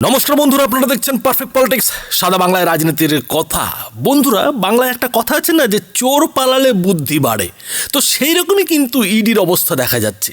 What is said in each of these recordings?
নমস্কার বন্ধুরা, আপনারা দেখছেন পারফেক্ট পলিটিক্স সাদা বাংলায় রাজনীতির কথা। বন্ধুরা, বাংলায় একটা কথা আছে না, যে চোর পালালে বুদ্ধি বাড়ে। তো সেই রকমই কিন্তু ইডির অবস্থা দেখা যাচ্ছে।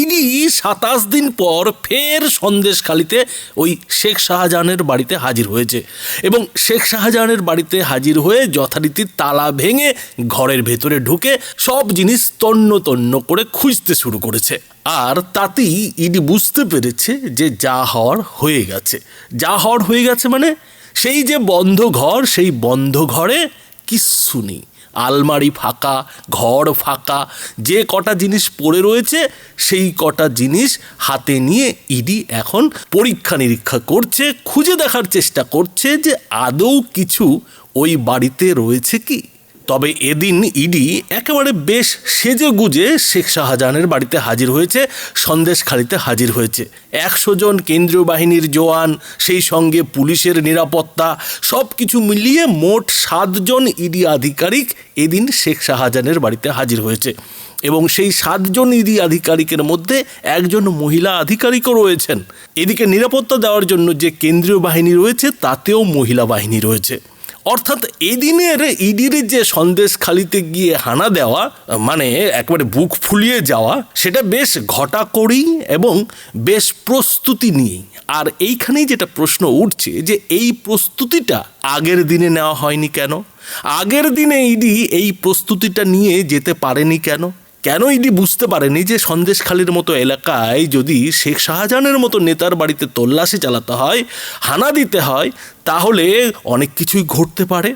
ইডি সাতাশ দিন পর ফের সন্দেশখালিতে ওই শেখ শাহজাহানের বাড়িতে হাজির হয়েছে। এবং শেখ শাহজাহানের বাড়িতে হাজির হয়ে যথারীতি তালা ভেঙে ঘরের ভেতরে ঢুকে সব জিনিস তন্ন তন্ন করে খুঁজতে শুরু করেছে। আর তাতেই ইডি বুঝতে পেরেছে যে যা হওয়ার হয়ে গেছে। যা হওয়ার হয়ে গেছে মানে সেই যে বন্ধ ঘর, সেই বন্ধ ঘরে কিচ্ছু নেই। আলমারি ফাঁকা, ঘর ফাঁকা, যে কটা জিনিস পড়ে রয়েছে সেই কটা জিনিস হাতে নিয়ে ইডি এখন পরীক্ষা নিরীক্ষা করছে, খুঁজে দেখার চেষ্টা করছে যে আদৌ কিছু ওই বাড়িতে রয়েছে কি। তবে এদিন ইডি একেবারে বেশ সেজে গুজে শেখ শাহজাহানের বাড়িতে হাজির হয়েছে, সন্দেশখালিতে হাজির হয়েছে। একশো জন কেন্দ্রীয় বাহিনীর জওয়ান, সেই সঙ্গে পুলিশের নিরাপত্তা সব কিছু মিলিয়ে মোট সাতজন ইডি আধিকারিক এদিন শেখ শাহজাহানের বাড়িতে হাজির হয়েছে। এবং সেই সাতজন ইডি আধিকারিকের মধ্যে একজন মহিলা আধিকারিকও রয়েছেন। এদিকে নিরাপত্তা দেওয়ার জন্য যে কেন্দ্রীয় বাহিনী রয়েছে, তাতেও মহিলা বাহিনী রয়েছে। অর্থাৎ এদিনের ইডির যে সন্দেশখালিতে গিয়ে হানা দেওয়া মানে একবারে বুক ফুলিয়ে যাওয়া, সেটা বেশ ঘটা করেই এবং বেশ প্রস্তুতি নিয়েই আর এইখানেই যেটা প্রশ্ন উঠছে যে এই প্রস্তুতিটা আগের দিনে নেওয়া হয়নি কেন? আগের দিনে ইডি এই প্রস্তুতিটা নিয়ে যেতে পারেনি কেন? কেন ইডি বুঝতে পারেনি যে সন্দেশখালির মতো এলাকায় যদি শেখ শাহজাহানের মতো নেতার বাড়িতে তল্লাশি চালাতে হয়, হানা দিতে হয়, তাহলে অনেক কিছুই ঘটতে পারে।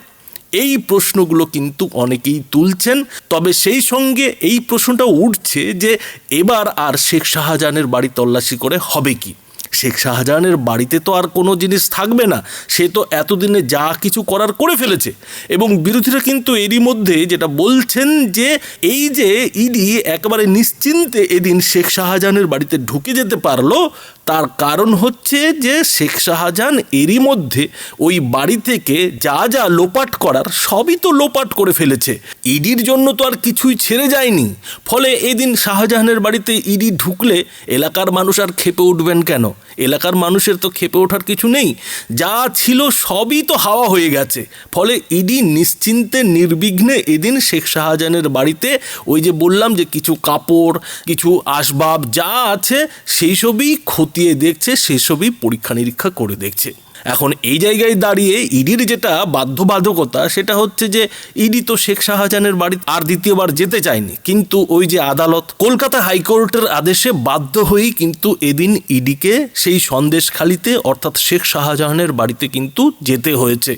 এই প্রশ্নগুলো কিন্তু অনেকেই তুলছেন। তবে সেই সঙ্গে এই প্রশ্নটা উঠছে যে এবার আর শেখ শাহজাহানের বাড়ি তল্লাশি করে হবে কি? শেখ শাহজাহানের বাড়িতে তো আর কোনো জিনিস থাকবে না। সে তো এতদিনে যা কিছু করার করে ফেলেছে। এবং বিরোধীরা কিন্তু এরই মধ্যে যেটা বলছেন যে, এই যে ইডি একেবারে নিশ্চিন্তে এদিন শেখ শাহজাহানের বাড়িতে ঢুকে যেতে পারল তার কারণ হচ্ছে যে শেখ শাহজাহান এরই মধ্যে ওই বাড়ি থেকে যা যা লোপাট করার সবই তো লোপাট করে ফেলেছে। ইডির জন্য তো আর কিছুই ছেড়ে যায়নি। ফলে এদিন শাহজাহানের বাড়িতে ইডি ঢুকলে এলাকার মানুষ আর খেপে উঠবেন কেন? এলাকার মানুষের তো খেপে ওঠার কিছু নেই। যা ছিল সবই তো হাওয়া হয়ে গেছে। ফলে ইডি নিশ্চিন্তে নির্বিঘ্নে এদিন শেখ শাহজাহানের বাড়িতে ওই যে বললাম যে কিছু কাপড়, কিছু আসবাব যা আছে সেই সবই খতিয়ে দেখছে, সেসবই পরীক্ষা নিরীক্ষা করে দেখছে। এখন এই জায়গায় দাঁড়িয়ে ইডির যেটা বাধ্যবাধকতা, সেটা হচ্ছে যে ইডি তো শেখ শাহজাহানের বাড়ি আর দ্বিতীয়বার যেতে চায়নি। কিন্তু ওই যে আদালত কলকাতা হাইকোর্টের আদেশে বাধ্য হয়েই কিন্তু এদিন ইডিকে সেই সন্দেশখালিতে, অর্থাৎ শেখ শাহজাহানের বাড়িতে কিন্তু যেতে হয়েছে।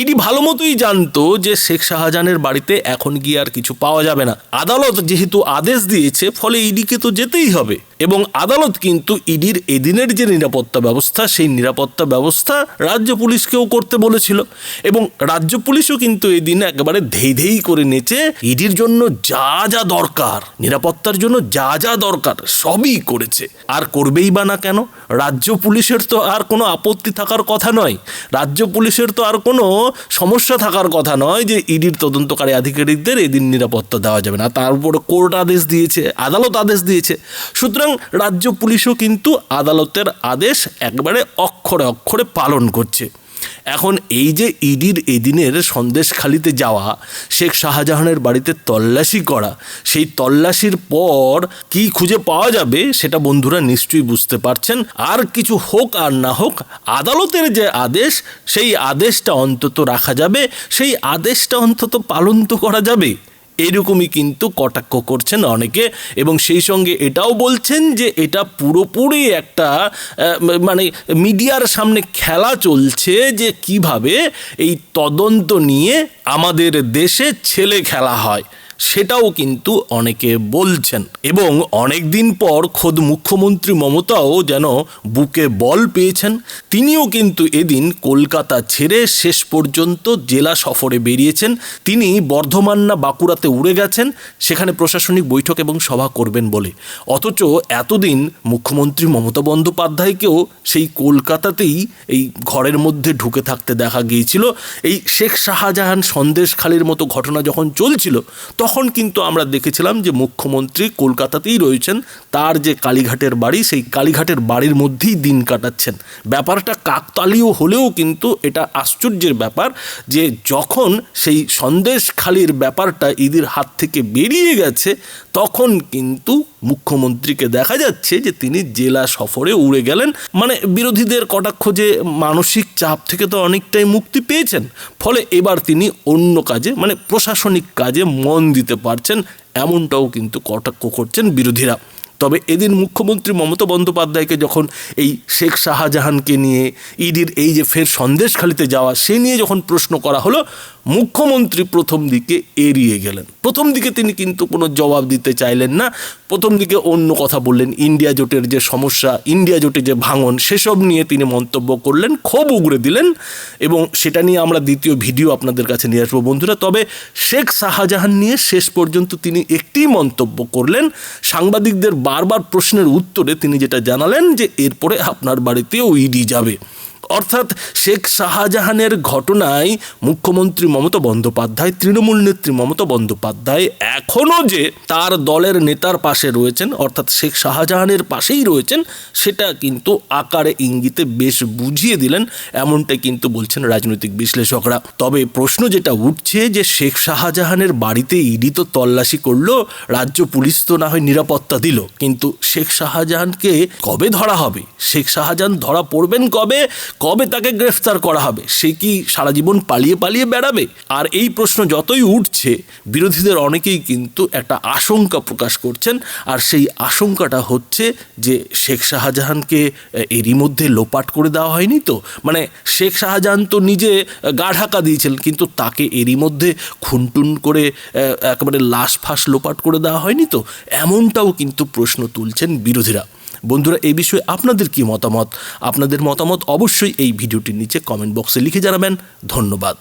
ইডি ভালো মতোই জানতো যে শেখ শাহজাহানের বাড়িতে এখন গিয়ে আর কিছু পাওয়া যাবে না। আদালত যেহেতু আদেশ দিয়েছে, ফলে ইডিকে তো যেতেই হবে। এবং আদালত কিন্তু ইডির এদিনের যে নিরাপত্তা ব্যবস্থা, সেই নিরাপত্তা ব্যবস্থা রাজ্য পুলিশকেও করতে বলেছিল এবং রাজ্য পুলিশও কিন্তু এদিন একেবারে ধেই ধেই করে নেচে ইডির জন্য যা যা দরকার, নিরাপত্তার জন্য যা যা দরকার সবই করেছে। আর করবেই বা না কেন? রাজ্য পুলিশের তো আর কোনো আপত্তি থাকার কথা নয়। রাজ্য পুলিশের তো আর কোনো সমস্যা থাকার কথা নয় যে ইডির তদন্তকারী আধিকারিকদের এদিন নিরাপত্তা দেওয়া যাবে না। তার উপরে কোর্ট আদেশ দিয়েছে, আদালত আদেশ দিয়েছে। সুতরাং রাজ্য পুলিশও কিন্তু আদালতের আদেশ একবারে অক্ষরে অক্ষরে পালন করছে। এখন এই যে ইডির এদিনের সন্দেশখালিতে যাওয়া, শেখ শাহজাহানের বাড়িতে তল্লাশি করা, সেই তল্লাশির পর কি খুঁজে পাওয়া যাবে সেটা বন্ধুরা নিশ্চয়ই বুঝতে পারছেন। আর কিছু হোক আর না হোক, আদালতের যে আদেশ, সেই আদেশটা অন্তত রাখা যাবে। সেই আদেশটা অন্তত পালন তো করা যাবে। এরকমই কিন্তু কটাক্ষ করছেন অনেকে এবং সেই সঙ্গে এটাও বলছেন যে এটা পুরোপুরি একটা মানে মিডিয়ার সামনে খেলা চলছে যে কীভাবে এই তদন্ত নিয়ে আমাদের দেশে ছেলে খেলা হয়। সেটাও কিন্তু অনেকে বলছেন। এবং অনেক দিন পর খোদ মুখ্যমন্ত্রী মমতাও যেন বুকে বল পেয়েছেন, তিনিও কিন্তু এদিন কলকাতা ছেড়ে শেষ পর্যন্ত জেলা সফরে বেরিয়েছেন। তিনি বর্ধমান না বাঁকুড়াতে উড়ে গেছেন, সেখানে প্রশাসনিক বৈঠক এবং সভা করবেন বলে। অথচ এতদিন মুখ্যমন্ত্রী মমতা বন্দ্যোপাধ্যায়কেও সেই কলকাতাতেই এই ঘরের মধ্যে ঢুকে থাকতে দেখা গিয়েছিল। এই শেখ শাহজাহান সন্দেশখালির মতো ঘটনা যখন চলছিল, তখন তখন কিন্তু আমরা দেখেছিলাম যে মুখ্যমন্ত্রী কলকাতাতেই রয়েছেন, তার যে কালীঘাটের বাড়ি, সেই কালীঘাটের বাড়ির মধ্যেই দিন কাটাচ্ছেন। ব্যাপারটা কাকতালীয় হলেও কিন্তু এটা আশ্চর্যের ব্যাপার যে যখন সেই সন্দেশখালির ব্যাপারটা ইদির হাত থেকে বেরিয়ে গেছে তখন কিন্তু মুখ্যমন্ত্রীকে দেখা যাচ্ছে যে তিনি জেলা সফরে উড়ে গেলেন। মানে বিরোধীদের কটাক্ষ যে মানসিক চাপ থেকে তো অনেকটাই মুক্তি পেয়েছেন। ফলে এবার তিনি অন্য কাজে মানে প্রশাসনিক কাজে মন দিতে পারছেন, এমনটাও কিন্তু কটাক্ষ করছেন বিরোধীরা। তবে এদিন মুখ্যমন্ত্রী মমতা বন্দ্যোপাধ্যায়কে যখন এই শেখ শাহজাহানকে নিয়ে, ইডির এই যে ফের সন্দেশখালিতে যাওয়া, সে নিয়ে যখন প্রশ্ন করা হলো মুখ্যমন্ত্রী প্রথম দিকে এড়িয়ে গেলেন। প্রথম দিকে তিনি কিন্তু কোনো জবাব দিতে চাইলেন না। প্রথম দিকে অন্য কথা বললেন, ইন্ডিয়া জোটের যে সমস্যা, ইন্ডিয়া জোটে যে ভাঙন, সেসব নিয়ে তিনি মন্তব্য করলেন, ক্ষোভ উগড়ে দিলেন এবং সেটা নিয়ে আমরা দ্বিতীয় ভিডিও আপনাদের কাছে নিয়ে আসব বন্ধুরা। তবে শেখ শাহজাহান নিয়ে শেষ পর্যন্ত তিনি একটি মন্তব্য করলেন। সাংবাদিকদের বারবার প্রশ্নের উত্তরে তিনি যেটা জানালেন যে, এরপরে আপনার বাড়িতেও ইডি যাবে। অর্থাৎ শেখ শাহজাহানের ঘটনায় মুখ্যমন্ত্রী মমতা বন্দ্যোপাধ্যায়, তৃণমূল নেত্রী মমতা বন্দ্যোপাধ্যায় এখনও যে তার দলের নেতার পাশে রয়েছেন, অর্থাৎ শেখ শাহজাহানের পাশেই রয়েছেন, সেটা কিন্তু আকারে ইঙ্গিতে বেশ বুঝিয়ে দিলেন এমনটাই কিন্তু বলছেন রাজনৈতিক বিশ্লেষকরা। তবে প্রশ্ন যেটা উঠছে যে শেখ শাহজাহানের বাড়িতে ইডি তো তল্লাশি করল, রাজ্য পুলিশ তো না হয় নিরাপত্তা দিল, কিন্তু শেখ শাহজাহানকে কবে ধরা হবে? শেখ শাহজাহান ধরা পড়বেন কবে? কবে তাকে গ্রেফতার করা হবে? সে কি সারা জীবন পালিয়ে পালিয়ে বেড়াবে? আর এই প্রশ্ন যতই উঠছে, বিরোধীদের অনেকেই কিন্তু একটা আশঙ্কা প্রকাশ করছেন। আর সেই আশঙ্কাটা হচ্ছে যে শেখ শাহজাহানকে এরই মধ্যে লোপাট করে দেওয়া হয়নি তো? মানে শেখ শাহজাহান তো নিজে গা ঢাকা দিয়েছিলেন কিন্তু তাকে এরই মধ্যে খুনটুন করে একেবারে লাশ ফাঁস লোপাট করে দেওয়া হয়নি তো? এমনটাও কিন্তু প্রশ্ন তুলছেন বিরোধীরা। বন্ধুরা, এই বিষয়ে আপনাদের কি মতামত? আপনাদের মতামত অবশ্যই এই ভিডিওটির নিচে কমেন্ট বক্সে লিখে জানাবেন। ধন্যবাদ।